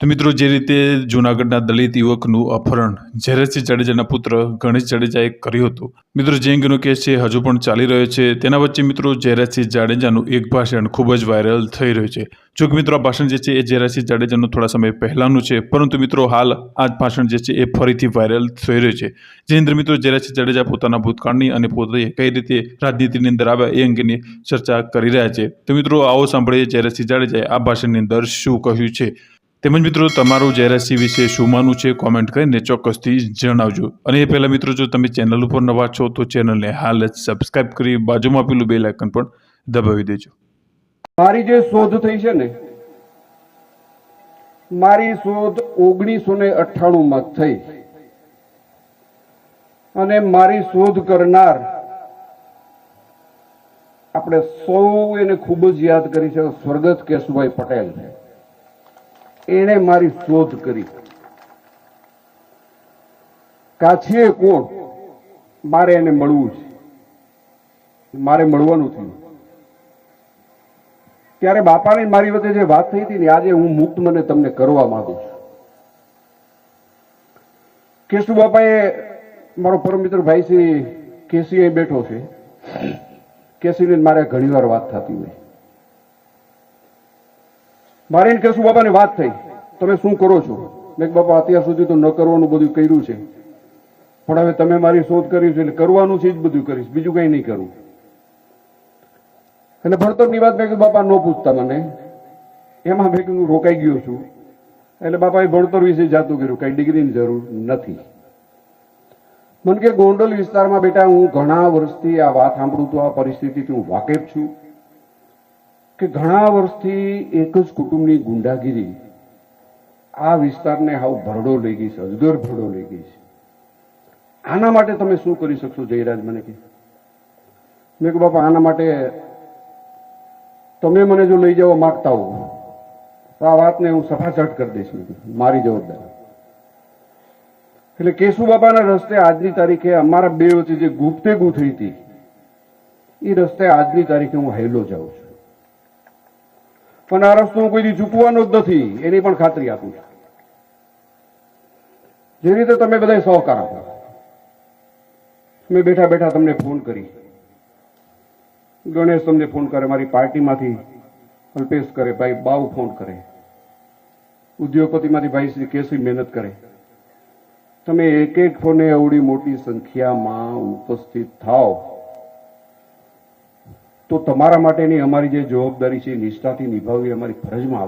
તો મિત્રો, જે રીતે જૂનાગઢના દલિત યુવકનું અપહરણ ઝેરસિંહ જાડેજાના પુત્ર ગણેશ જાડેજાએ કર્યું હતું. મિત્રો, જે અંગેનો કેસ છે, હજુ પણ ચાલી રહ્યો છે. તેના વચ્ચે મિત્રો ઝેરસિંહ જાડેજાનું એક ભાષણ ખૂબ જ વાયરલ થઈ રહ્યું છે. જો કે મિત્રો, આ ભાષણ જે છે, એ ઝેરસિંહ જાડેજાનું થોડા સમય પહેલાંનું છે. પરંતુ મિત્રો, હાલ આ ભાષણ જે છે, એ ફરીથી વાયરલ થઈ રહ્યું છે. જે અંદર મિત્રો ઝેરસિંહ જાડેજા પોતાના ભૂતકાળની અને પોતે કઈ રીતે રાજનીતિની અંદર આવ્યા, એ અંગેની ચર્ચા કરી રહ્યા છે. તો મિત્રો, આવો સાંભળીએ ઝેરસિંહ જાડેજાએ આ ભાષણની અંદર શું કહ્યું છે. તેમજ મિત્રો, તમારું ઝેરસિંહ વિશે શું માનવું છે કોમેન્ટ કરીને ચોક્કસથી જણાવજો. અને એ પહેલાં મિત્રો, જો તમે ચેનલ ઉપર નવા છો, તો ચેનલને હાલ જ સબસ્ક્રાઇબ કરી બાજુમાં આપેલું બેલ આઇકન પણ દબાવી દેજો. મારી જે શોધ થઈ છે ને, મારી શોધ ઓગણીસો ને અઠ્ઠાણું માં થઈ. અને મારી શોધ કરનાર આપણે સૌ એને ખૂબ જ યાદ કરી છે સ્વર્ગત કેશુભાઈ પટેલ. એણે મારી શોધ કરી. કાછીએ કોણ? મારે એને મળવું છે. મારે મળવાનું થયું. ત્યારે બાપાની મારી વચ્ચે જે વાત થઈ હતી ને, આજે હું મુક્ત મને તમને કરવા માંગુ છું. કેશુ બાપાએ, મારો પરમ મિત્ર ભાઈ શ્રી કેસી બેઠો છે. કેસીને મારે ઘણી વાર વાત થતી હોય. મારે એને કેશુ બાપાની વાત થઈ. તમે શું કરો છો? મેં બાપા, અત્યાર સુધી તો ન કરવાનું બધું કર્યું છે. પણ હવે તમે મારી શોધ કરી છે એટલે કરવાનું છે જ બધું કરીશ. બીજું કંઈ નહીં કરું. એટલે ભણતરની વાત મેં કીધું, બાપા, ન પૂછતા મને. એમાં મેં કીધું, રોકાઈ ગયો છું. એટલે બાપાએ ભણતર વિશે જાતું કર્યું. કઈ ડિગ્રીની જરૂર નથી. મને કે, ગોંડલ વિસ્તારમાં બેટા, હું ઘણા વર્ષથી આ વાત સાંભળું તો આ પરિસ્થિતિથી હું વાકેફ છું. કે ઘણા વર્ષથી એક જ કુટુંબની ગુંડાગીરી આ વિસ્તારને હાવ ભરડો લઈ ગઈ છે, અજગર ભરડો લઈ ગઈ છે. આના માટે તમે શું કરી શકશો, જયરાજ, મને કે મેં કહ્યું, બાપા, આના માટે તમે મને જો લઈ જવા માગતા હો તો આ વાતને હું સફાચટ કરી દઈશ. મારી જવાબદારી. એટલે કેશુ બાપાના રસ્તે આજની તારીખે અમારા બે વચ્ચે જે ગુપ્તે ગુ થઈ હતી એ રસ્તે આજની તારીખે હું હેલો જાઉં છું. પણ આ રસ્તો હું કોઈ દી ચૂકવાનો જ નથી, એની પણ ખાતરી આપું જે રીતે તમે બધા સહકાર આપો. મેં બેઠા બેઠા તમને ફોન કરી. ગણેશ તમને ફોન કરે, મારી પાર્ટીમાંથી અલ્પેશ કરે, ભાઈ બાવ ફોન કરે. ઉદ્યોગપતિમાંથી ભાઈ શ્રી કેસરી મહેનત કરે. તમે એક એક ફોને અવડી મોટી સંખ્યામાં ઉપસ્થિત થાવ તો તમારા માટેની અમારી જે જવાબદારી છે નિષ્ઠાથી નિભાવવી અમારી ફરજમાં આવે.